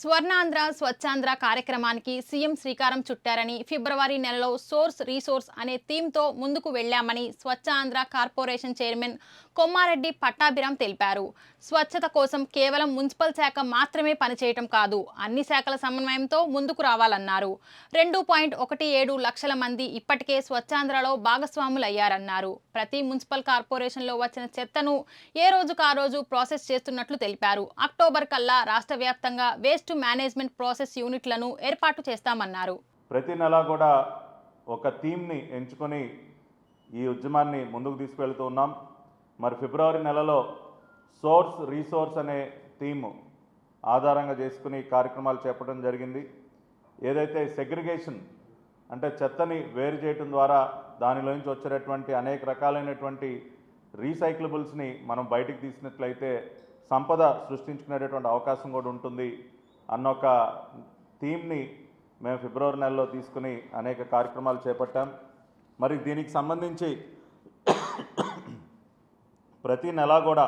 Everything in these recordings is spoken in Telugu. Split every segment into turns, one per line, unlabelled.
స్వర్ణాంధ్ర స్వచ్ఛాంధ్ర కార్యక్రమానికి సీఎం శ్రీకారం చుట్టారని ఫిబ్రవరి నెలలో సోర్స్ రీసోర్స్ అనే థీమ్తో ముందుకు వెళ్ళామని స్వచ్ఛాంధ్ర కార్పొరేషన్ చైర్మన్ కొమ్మారెడ్డి పట్టాభిరామ్ తెలిపారు. స్వచ్ఛత కోసం కేవలం మున్సిపల్ శాఖ మాత్రమే పనిచేయటం కాదు అన్ని శాఖల సమన్వయంతో ముందుకు రావాలన్నారు. రెండు పాయింట్ ఒకటి ఏడు లక్షల మంది ఇప్పటికే స్వచ్ఛాంధ్రలో భాగస్వాములయ్యారన్నారు. ప్రతి మున్సిపల్ కార్పొరేషన్లో వచ్చిన చెత్తను ఏ రోజుకు ఆ రోజు ప్రాసెస్ చేస్తున్నట్లు తెలిపారు. అక్టోబర్ కల్లా రాష్ట్ర వ్యాప్తంగా వేస్ట్ మేనేజ్మెంట్ ప్రాసెస్ యూనిట్లను ఏర్పాటు చేస్తామన్నారు.
ప్రతి నెల కూడా ఒక థీమ్ని ఎంచుకొని ఈ ఉద్యమాన్ని ముందుకు తీసుకువెళ్తూ ఉన్నాం. మరి ఫిబ్రవరి నెలలో సోర్స్ రీసోర్స్ అనే థీమ్ ఆధారంగా చేసుకుని కార్యక్రమాలు చేపట్టడం జరిగింది. ఏదైతే సెగ్రిగేషన్ అంటే చెత్తని వేరు చేయటం ద్వారా దానిలోంచి వచ్చేటటువంటి అనేక రకాలైనటువంటి రీసైక్లబుల్స్ని మనం బయటికి తీసినట్లయితే సంపద సృష్టించుకునేటటువంటి అవకాశం కూడా ఉంటుంది. అన్న ఒక థీమ్ని మేము ఫిబ్రవరి నెలలో తీసుకుని అనేక కార్యక్రమాలు చేపట్టాం. మరి దీనికి సంబంధించి ప్రతి నెల కూడా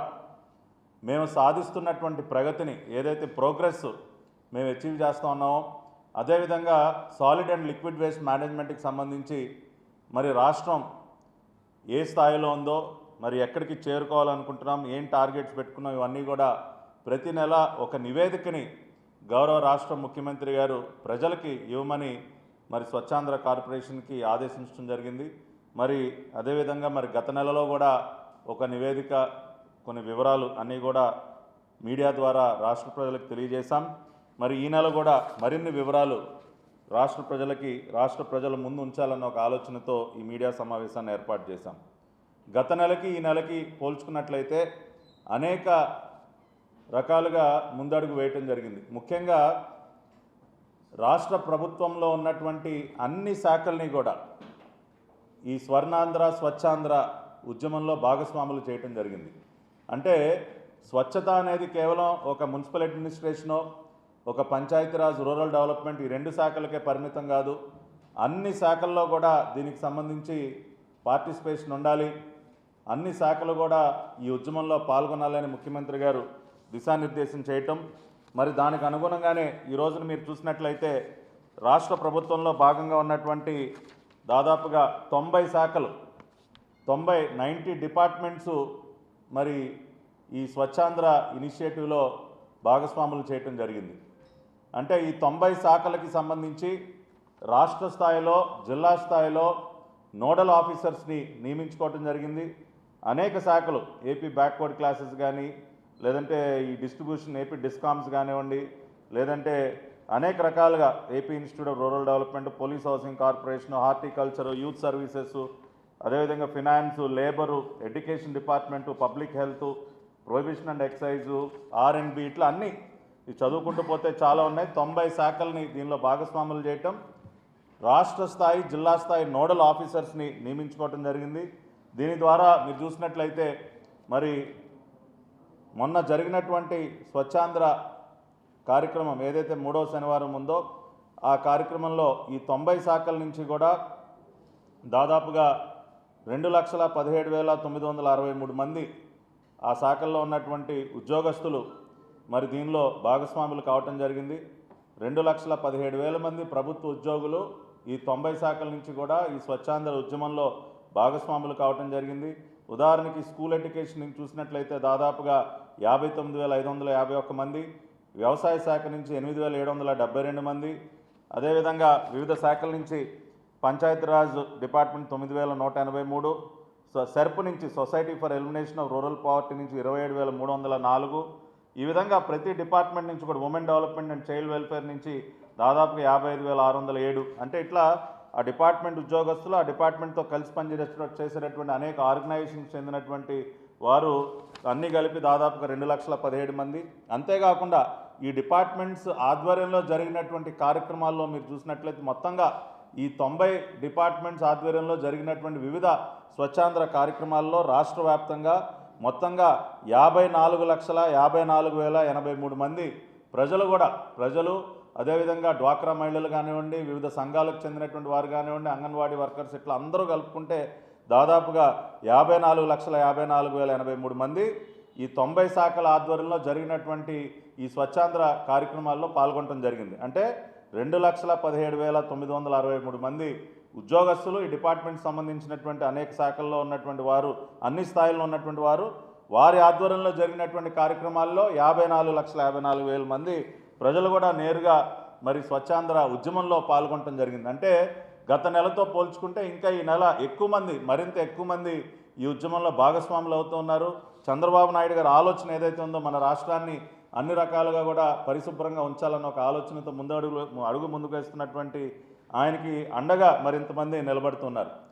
మేము సాధిస్తున్నటువంటి ప్రగతిని ఏదైతే ప్రోగ్రెస్ మేము అచీవ్ చేస్తూ ఉన్నామో అదేవిధంగా సాలిడ్ అండ్ లిక్విడ్ వేస్ట్ మేనేజ్మెంట్కి సంబంధించి మరి రాష్ట్రం ఏ స్థాయిలో ఉందో మరి ఎక్కడికి చేరుకోవాలనుకుంటున్నాం ఏం టార్గెట్స్ పెట్టుకున్నాం ఇవన్నీ కూడా ప్రతి నెల ఒక నివేదికని గౌరవ రాష్ట్ర ముఖ్యమంత్రి గారు ప్రజలకి ఇవ్వమని మరి స్వచ్ఛాంధ్ర కార్పొరేషన్కి ఆదేశించడం జరిగింది. మరి అదేవిధంగా మరి గత నెలలో కూడా ఒక నివేదిక కొన్ని వివరాలు అన్నీ కూడా మీడియా ద్వారా రాష్ట్ర ప్రజలకు తెలియజేశాం. మరి ఈ నెల కూడా మరిన్ని వివరాలు రాష్ట్ర ప్రజలకి రాష్ట్ర ప్రజల ముందు ఉంచాలన్న ఒక ఆలోచనతో ఈ మీడియా సమావేశాన్ని ఏర్పాటు చేశాం. గత నెలకి ఈ నెలకి పోల్చుకున్నట్లయితే అనేక రకాలుగా ముందడుగు వేయటం జరిగింది. ముఖ్యంగా రాష్ట్ర ప్రభుత్వంలో ఉన్నటువంటి అన్ని శాఖల్ని కూడా ఈ స్వర్ణాంధ్ర స్వచ్ఛాంధ్ర ఉద్యమంలో భాగస్వాములు చేయటం జరిగింది. అంటే స్వచ్ఛత అనేది కేవలం ఒక మున్సిపల్ అడ్మినిస్ట్రేషనో ఒక పంచాయతీరాజ్ రూరల్ డెవలప్మెంట్ ఈ రెండు శాఖలకే పరిమితం కాదు. అన్ని శాఖల్లో కూడా దీనికి సంబంధించి పార్టిసిపేషన్ ఉండాలి. అన్ని శాఖలు కూడా ఈ ఉద్యమంలో పాల్గొనాలని ముఖ్యమంత్రి గారు దిశానిర్దేశం చేయటం. మరి దానికి అనుగుణంగానే ఈ రోజున మీరు చూసినట్లయితే రాష్ట్ర ప్రభుత్వంలో భాగంగా ఉన్నటువంటి దాదాపుగా తొంభై శాఖలు తొంభై నైంటీ డిపార్ట్మెంట్స్ మరి ఈ స్వచ్ఛాంధ్ర ఇనిషియేటివ్లో భాగస్వాములు చేయటం జరిగింది. అంటే ఈ తొంభై శాఖలకి సంబంధించి రాష్ట్ర స్థాయిలో జిల్లా స్థాయిలో నోడల్ ఆఫీసర్స్ని నియమించుకోవటం జరిగింది. అనేక శాఖలు ఏపీ బ్యాక్వర్డ్ క్లాసెస్ కానీ లేదంటే ఈ డిస్ట్రిబ్యూషన్ ఏపీ డిస్కామ్స్ కానివ్వండి లేదంటే అనేక రకాలుగా AP institute of rural development police housing corporation horticulture youth services అదేవిధంగా finance labour education department public health prohibition and excise R and B ఇట్లా అన్నీ చదువుకుంటూ పోతే చాలా ఉన్నాయి. తొంభై శాఖల్ని దీనిలో భాగస్వాములు చేయటం రాష్ట్ర స్థాయి జిల్లా స్థాయి నోడల్ ఆఫీసర్స్ని నియమించుకోవటం జరిగింది. దీని ద్వారా మీరు చూసినట్లయితే మరి మొన్న జరిగినటువంటి స్వచ్ఛాంధ్ర కార్యక్రమం ఏదైతే మూడవ శనివారం ఉందో ఆ కార్యక్రమంలో ఈ తొంభై శాఖల నుంచి కూడా దాదాపుగా రెండు లక్షల పదిహేడు వేల తొమ్మిది వందల అరవై మూడు మంది ఆ శాఖల్లో ఉన్నటువంటి ఉద్యోగస్తులు మరి దీనిలో భాగస్వాములు కావటం జరిగింది. రెండు లక్షల పదిహేడు వేల మంది ప్రభుత్వ ఉద్యోగులు ఈ తొంభై శాఖల నుంచి కూడా ఈ స్వచ్ఛాంధ్ర ఉద్యమంలో భాగస్వాములు కావటం జరిగింది. ఉదాహరణకి స్కూల్ ఎడ్యుకేషన్ చూసినట్లయితే దాదాపుగా యాభై తొమ్మిది వేల ఐదు వందల యాభై ఒక్క మంది వ్యవసాయ శాఖ నుంచి ఎనిమిది వేల ఏడు వందల డెబ్బై రెండు మంది అదేవిధంగా వివిధ శాఖల నుంచి పంచాయతీరాజ్ డిపార్ట్మెంట్ తొమ్మిది వేల నూట ఎనభై మూడు సో సెర్ప్ నుంచి society for elimination of rural poverty నుంచి ఇరవై ఏడు వేల మూడు వందల నాలుగు ఈ విధంగా ప్రతి డిపార్ట్మెంట్ నుంచి కూడా women development and child welfare నుంచి దాదాపుగా యాభై ఐదు వేల ఆరు వందల ఏడు. అంటే ఇట్లా ఆ డిపార్ట్మెంట్ ఉద్యోగస్తులు ఆ డిపార్ట్మెంట్తో కలిసి పనిచేసే చేసేటటువంటి అనేక ఆర్గనైజేషన్స్ చెందినటువంటి వారు అన్నీ కలిపి దాదాపుగా రెండు లక్షల పదిహేడు మంది. అంతేకాకుండా ఈ డిపార్ట్మెంట్స్ ఆధ్వర్యంలో జరిగినటువంటి కార్యక్రమాల్లో మీరు చూసినట్లయితే మొత్తంగా ఈ తొంభై డిపార్ట్మెంట్స్ ఆధ్వర్యంలో జరిగినటువంటి వివిధ స్వచ్ఛాంధ్ర కార్యక్రమాల్లో రాష్ట్ర వ్యాప్తంగా మొత్తంగా యాభై నాలుగు లక్షల యాభై నాలుగు వేల ఎనభై మూడు మంది ప్రజలు కూడా ప్రజలు అదేవిధంగా డ్వాక్రా మహిళలు కానివ్వండి వివిధ సంఘాలకు చెందినటువంటి వారు కానివ్వండి అంగన్వాడీ వర్కర్స్ ఇట్లా అందరూ కలుపుకుంటే దాదాపుగా యాభై నాలుగు లక్షల యాభై నాలుగు వేల ఎనభై మూడు మంది ఈ తొంభై శాఖల ఆధ్వర్యంలో జరిగినటువంటి ఈ స్వచ్ఛాంధ్ర కార్యక్రమాల్లో పాల్గొనడం జరిగింది. అంటే రెండు లక్షల పదిహేడు వేల తొమ్మిది వందల అరవై మూడు మంది ఉద్యోగస్తులు ఈ డిపార్ట్మెంట్ సంబంధించినటువంటి అనేక శాఖల్లో ఉన్నటువంటి వారు అన్ని స్థాయిల్లో ఉన్నటువంటి వారు వారి ఆధ్వర్యంలో జరిగినటువంటి కార్యక్రమాల్లో యాభై నాలుగు లక్షల యాభై నాలుగు వేల మంది ప్రజలు కూడా నేరుగా మరి స్వచ్ఛాంధ్ర ఉద్యమంలో పాల్గొనడం జరిగింది. అంటే గత నెలతో పోల్చుకుంటే ఇంకా ఈ నెల ఎక్కువ మంది మరింత ఎక్కువ మంది ఈ ఉద్యమంలో భాగస్వాములు అవుతున్నారు చంద్రబాబు నాయుడు గారి ఆలోచన ఏదైతే ఉందో మన రాష్ట్రాన్ని అన్ని రకాలుగా కూడా పరిశుభ్రంగా ఉంచాలన్న ఒక ఆలోచనతో ముందడుగు అడుగు ముందుకు వేస్తున్నటువంటి ఆయనకి అండగా మరింతమంది నిలబడుతున్నారు.